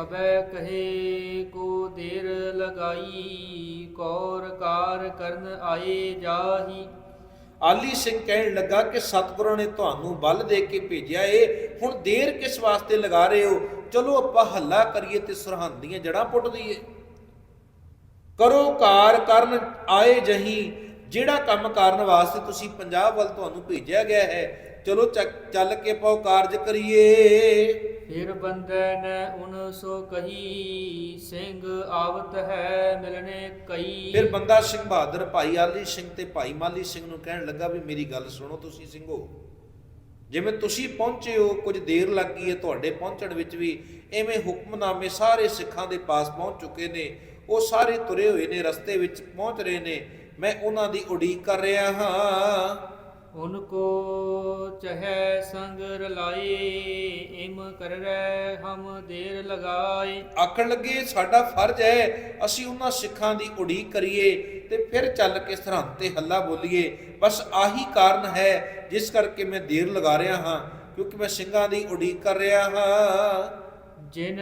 ਅਬੈ ਕਹੇ, ਕੋ ਦੇਰ ਲਗਾਈ, ਕੌਰ ਕਾਰ ਕਰਨ ਆਏ ਜਾਹੀ। ਆਲੀ ਸਿੰਘ ਕਹਿਣ ਲੱਗਾ ਕਿ ਸਤਿਗੁਰਾਂ ਨੇ ਤੁਹਾਨੂੰ ਬਲ ਦੇ ਕੇ ਭੇਜਿਆ ਏ, ਹੁਣ ਦੇਰ ਕਿਸ ਵਾਸਤੇ ਲਗਾ ਰਹੇ ਹੋ? ਚਲੋ ਆਪਾਂ ਹੱਲਾ ਕਰੀਏ ਤੇ ਸਰਹੰਦ ਦੀਆਂ ਜੜਾਂ ਪੁੱਟ ਦਈਏ। ਕਰੋ ਕਾਰ ਕਰਨ ਆਏ ਜਹੀ, ਜਿਹੜਾ ਕੰਮ ਕਰਨ ਵਾਸਤੇ ਤੁਸੀਂ ਪੰਜਾਬ ਵੱਲ ਤੁਹਾਨੂੰ ਭੇਜਿਆ ਗਿਆ ਹੈ, ਚਲੋ ਚੱਕ- ਚੱਲ ਕੇ ਪਾਓ ਕਾਰਜ ਕਰੀਏ। ਫਿਰ ਬੰਦੈ ਉਨ ਸੋ ਕਹੀ, ਸਿੰਘ ਆਵਤ ਹੈ ਮਿਲਨੇ ਕਈ ਫਿਰ ਬੰਦਾ ਸਿੰਘ ਬਹਾਦਰ, ਭਾਈ ਆਲੀ ਸਿੰਘ ਤੇ ਭਾਈ ਮਾਲੀ ਸਿੰਘ ਨੂੰ ਕਹਿਣ ਲੱਗਾ ਵੀ ਮੇਰੀ ਗੱਲ ਸੁਣੋ ਤੁਸੀਂ ਸਿੰਘੋ। ਜਿਵੇਂ ਤੁਸੀਂ ਪਹੁੰਚੇ ਹੋ, ਕੁਝ ਦੇਰ ਲੱਗ ਗਈ ਹੈ ਤੁਹਾਡੇ ਪਹੁੰਚਣ ਵਿੱਚ ਵੀ, ਐਵੇਂ ਹੁਕਮਨਾਮੇ ਸਾਰੇ ਸਿੱਖਾਂ ਦੇ ਪਾਸ ਪਹੁੰਚ ਚੁੱਕੇ ਨੇ। ਉਹ ਸਾਰੇ ਤੁਰੇ ਹੋਏ ਨੇ, ਰਸਤੇ ਵਿੱਚ ਪਹੁੰਚ ਰਹੇ ਨੇ। ਮੈਂ ਉਹਨਾਂ ਦੀ ਉਡੀਕ ਕਰ ਰਿਹਾ ਹਾਂ। ਉਨ ਕੋ ਚਹੈ ਸੰਗ ਰਲਾਏ ਇਮ ਕਰੈ ਹਮ ਦੇਰ ਲਗਾਏ ਆਖਣ ਲੱਗੇ ਸਾਡਾ ਫਰਜ਼ ਹੈ ਅਸੀਂ ਉਹਨਾਂ ਸਿੱਖਾਂ ਦੀ ਉਡੀਕ ਕਰੀਏ ਤੇ ਫਿਰ ਚੱਲ ਕੇ ਸਰਹੰਦ ਤੇ ਹੱਲਾ ਬੋਲੀਏ। ਬਸ ਆਹੀ ਕਾਰਨ ਹੈ ਜਿਸ ਕਰਕੇ ਮੈਂ ਦੇਰ ਲਗਾ ਰਿਹਾ ਹਾਂ ਕਿਉਂਕਿ ਮੈਂ ਸਿੰਘਾਂ ਦੀ ਉਡੀਕ ਕਰ ਰਿਹਾ ਹਾਂ। ਜਿਨ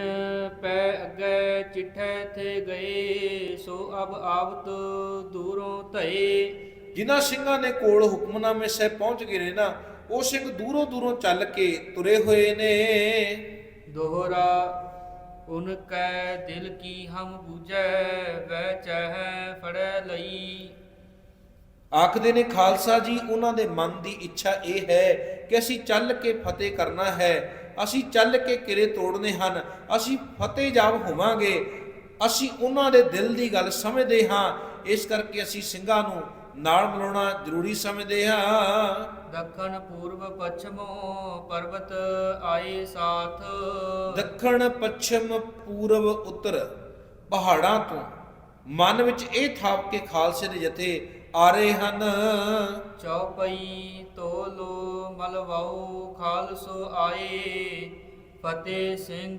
ਪੈ ਅੱਗੇ ਚਿੱਠੇ ਤੇ ਗਏ ਸੋ ਅਬ ਆਵਤ ਦੂਰੋਂ ਧਏ। ਜਿਨ੍ਹਾਂ ਸਿੰਘਾਂ ਨੇ ਕੋਲ ਹੁਕਮਨਾਮੇ ਸਹਿ ਪਹੁੰਚ ਗਏ ਨੇ ਨਾ ਉਹ ਸਿੰਘ ਦੂਰੋਂ ਦੂਰੋਂ ਚੱਲ ਕੇ ਤੁਰੇ ਹੋਏ ਨੇ। ਦੋਹਰਾ ਉਨ ਕੈ ਦਿਲ ਕੀ ਹਮ ਬੂਝੈ ਵੈ ਚਹਿ ਫੜੈ ਲਈ। ਆਖਦੇ ਨੇ ਖਾਲਸਾ ਜੀ ਉਹਨਾਂ ਦੇ ਮਨ ਦੀ ਇੱਛਾ ਇਹ ਹੈ ਕਿ ਅਸੀਂ ਚੱਲ ਕੇ ਫਤਿਹ ਕਰਨਾ ਹੈ। ਅਸੀਂ ਚੱਲ ਕੇ ਕਿਰੇ ਤੋੜਨੇ ਹਨ। ਅਸੀਂ ਫਤਿਹ ਜਾਬ ਹੋਵਾਂਗੇ। ਅਸੀਂ ਉਹਨਾਂ ਦੇ ਦਿਲ ਦੀ ਗੱਲ ਸਮਝਦੇ ਹਾਂ। ਇਸ ਕਰਕੇ ਅਸੀਂ ਸਿੰਘਾਂ ਨੂੰ ਨਾਲ ਮਿਲਾਉਣਾ ਜ਼ਰੂਰੀ ਸਮਝਦੇ ਹਾਂ। ਦੱਖਣ ਪੂਰਬ ਪਛਮੋ ਪਰਬਤ ਆਏ ਸਾਥ। ਦੱਖਣ ਪੱਛਮ ਪੂਰਬ ਉੱਤਰ ਪਹਾੜਾਂ ਤੋਂ ਮਨ ਵਿੱਚ ਇਹ ਥਾਪ ਕੇ ਖਾਲਸੇ ਦੇ ਜਥੇ ਆ ਰਹੇ ਹਨ। ਚੌਪਈ ਤੋਲੋ ਮਲਵਾਉ ਖਾਲਸੋ ਆਏ। ਫਤਿਹ ਸਿੰਘ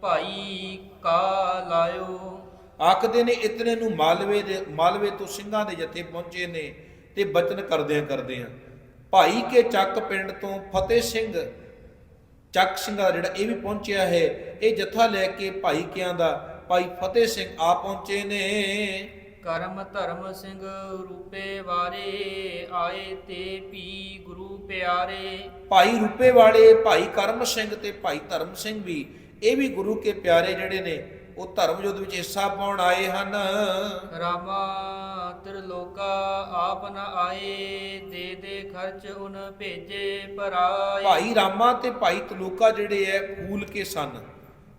ਭਾਈ ਕਾ ਲਾਇਓ। ਆਖਦੇ ਨੇ ਇਤਨੇ ਨੂੰ ਮਾਲਵੇ ਦੇ ਮਾਲਵੇ ਤੋਂ ਸਿੰਘਾਂ ਦੇ ਜਥੇ ਪਹੁੰਚੇ ਨੇ ਤੇ ਬਚਨ ਕਰਦਿਆਂ ਕਰਦਿਆਂ। ਭਾਈ ਕੇ ਚੱਕ ਪਿੰਡ ਤੋਂ ਫਤਿਹ ਸਿੰਘ ਚੱਕ ਸਿੰਘ ਦਾ ਜਿਹੜਾ ਇਹ ਵੀ ਪਹੁੰਚਿਆ ਹੈ ਇਹ ਜਥਾ ਲੈ ਕੇ ਭਾਈ ਕਿਆਂ ਦਾ ਭਾਈ ਫਤਿਹ ਸਿੰਘ ਆ ਪਹੁੰਚੇ ਨੇ। ਕਰਮ ਧਰਮ ਸਿੰਘ ਰੂਪੇ ਵਾਰੇ ਆਏ ਤੇ ਪੀ ਗੁਰੂ ਪਿਆਰੇ। ਭਾਈ ਰੂਪੇ ਵਾਲੇ ਭਾਈ ਕਰਮ ਸਿੰਘ ਤੇ ਭਾਈ ਧਰਮ ਸਿੰਘ ਵੀ ਇਹ ਵੀ ਗੁਰੂ ਕੇ ਪਿਆਰੇ ਜਿਹੜੇ ਨੇ ਉਹ ਧਰਮ ਯੁੱਧ ਵਿੱਚ ਹਿੱਸਾ ਪਾਉਣ ਆਏ ਹਨ। ਰਾਮਾ ਤ੍ਰਿਲੋਕਾ ਆਪ ਨ ਆਏ ਦੇ ਦੇ ਖਰਚ ਉਨ ਭੇਜੇ ਪਰਾਏ ਭਾਈ ਰਾਮਾ ਤੇ ਭਾਈ ਤਲੂਕਾ ਜਿਹੜੇ ਐ ਫੂਲ ਕੇ ਸਨ।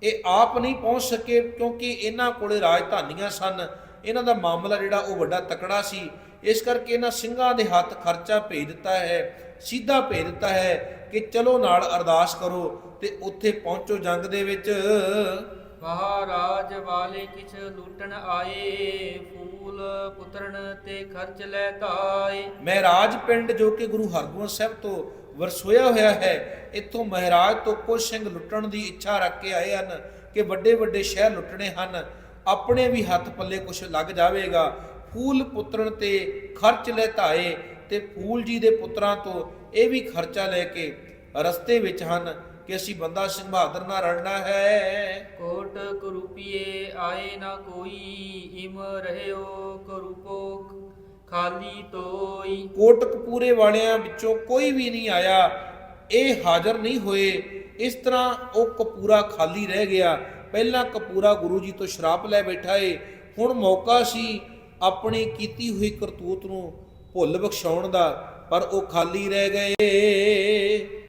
ਇਹ ਆਪ ਨਹੀਂ ਪਹੁੰਚ ਸਕੇ ਕਿਉਂਕਿ ਇਹਨਾਂ ਕੋਲੇ ਰਾਜਧਾਨੀਆਂ ਸਨ। ਇਹਨਾਂ ਦਾ ਮਾਮਲਾ ਜਿਹੜਾ ਉਹ ਵੱਡਾ ਤਕੜਾ ਸੀ। ਇਸ ਕਰਕੇ ਇਹਨਾਂ ਸਿੰਘਾਂ ਦੇ ਹੱਥ ਖਰਚਾ ਭੇਜ ਦਿੱਤਾ ਹੈ ਸਿੱਧਾ ਭੇਜ ਦਿੱਤਾ ਹੈ ਕਿ ਚਲੋ ਨਾਲ ਅਰਦਾਸ ਕਰੋ ਤੇ ਉੱਥੇ ਪਹੁੰਚੋ ਜੰਗ ਦੇ ਵਿੱਚ। ਮਹਾਰਾਜ ਵਾਲੇ ਕਿਛ ਲੂਟਣ ਆਏ, ਫੂਲ ਪੁੱਤਰਨ ਤੇ ਖਰਚ ਲੈ ਤਾਏ। ਮਹਿਰਾਜ ਪਿੰਡ ਜੋ ਕਿ ਗੁਰੂ ਹਰਗੋਬਿੰਦ ਸਾਹਿਬ ਤੋਂ ਵਰਸੋਇਆ ਹੋਇਆ ਹੈ, ਇੱਥੋਂ ਮਹਾਰਾਜ ਤੋਂ ਕੁਝ ਸਿੰਘ ਲੁੱਟਣ ਦੀ ਇੱਛਾ ਰੱਖ ਕੇ ਆਏ ਹਨ ਕਿ ਵੱਡੇ ਵੱਡੇ ਸ਼ਹਿਰ ਲੁੱਟਣੇ ਹਨ। ਆਪਣੇ ਵੀ ਹੱਥ ਪੱਲੇ ਕੁਝ ਲੱਗ ਜਾਵੇਗਾ। ਫੂਲ ਪੁੱਤਰਨ ਤੇ ਖਰਚ ਲੈ ਧਾਏ ਤੇ ਫੂਲ ਜੀ ਦੇ ਪੁੱਤਰਾਂ ਤੋਂ ਇਹ ਵੀ ਖਰਚਾ ਲੈ ਕੇ ਰਸਤੇ ਵਿੱਚ ਹਨ। ਕਿ ਅਸੀਂ ਬੰਦਾ ਸਿੰਘ ਬਹਾਦਰ ਨਾਲ ਰਲਣਾ ਹੈ। ਕੋਟ ਕਰੂਪੀਏ ਆਏ ਨਾ ਕੋਈ ਇਮ ਰਹਿਓ ਕਰੂਪੋ ਖਾਲੀ ਤੋਈ। ਕੋਟਕਪੂਰੇ ਵਾਲਿਆਂ ਵਿੱਚੋਂ ਕੋਈ ਵੀ ਨਹੀਂ ਆਇਆ। ਇਹ ਹਾਜ਼ਰ ਨਹੀਂ ਹੋਏ। ਇਸ ਤਰ੍ਹਾਂ ਉਹ ਕਪੂਰਾ ਖਾਲੀ ਰਹਿ ਗਿਆ। ਪਹਿਲਾਂ ਕਪੂਰਾ ਗੁਰੂ ਜੀ ਤੋਂ ਸ਼ਰਾਪ ਲੈ ਬੈਠਾ ਏ। ਹੁਣ ਮੌਕਾ ਸੀ ਆਪਣੀ ਕੀਤੀ ਹੋਈ ਕਰਤੂਤ ਨੂੰ ਭੁੱਲ ਬਖਸ਼ਾਉਣ ਦਾ ਪਰ ਉਹ ਖਾਲੀ ਰਹਿ ਗਏ।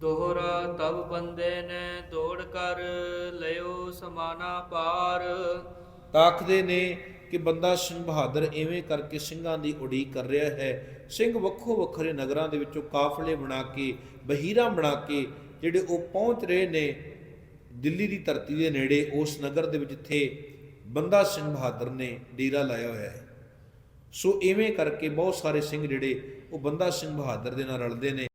ਦੋਹਰਾ ਤਬ ਬੰਦੇ ਨੇ ਦੌੜ ਕਰ ਲਿਓ ਸਮਾਨਾ ਪਾਰ। ਤਾਖਦੇ ਨੇ ਕਿ ਬੰਦਾ ਸਿੰਘ ਬਹਾਦਰ ਐਵੇਂ ਕਰਕੇ ਸਿੰਘਾਂ ਦੀ ਉਡੀਕ ਕਰ ਰਿਹਾ ਹੈ। ਸਿੰਘ ਵੱਖੋ ਵੱਖਰੇ ਨਗਰਾਂ ਦੇ ਵਿੱਚੋਂ ਕਾਫਲੇ ਬਣਾ ਕੇ, ਬਹੀਰਾਂ ਬਣਾ ਕੇ ਜਿਹੜੇ ਉਹ ਪਹੁੰਚ ਰਹੇ ਨੇ ਦਿੱਲੀ ਦੀ ਧਰਤੀ ਦੇ ਨੇੜੇ, ਉਸ ਨਗਰ ਦੇ ਵਿੱਚ ਜਿੱਥੇ ਬੰਦਾ ਸਿੰਘ ਬਹਾਦਰ ਨੇ ਡੇਰਾ ਲਾਇਆ ਹੋਇਆ ਹੈ। ਸੋ ਐਵੇਂ ਕਰਕੇ ਬਹੁਤ ਸਾਰੇ ਸਿੰਘ ਜਿਹੜੇ ਉਹ ਬੰਦਾ ਸਿੰਘ ਬਹਾਦਰ ਦੇ ਨਾਲ ਰਲਦੇ ਨੇ।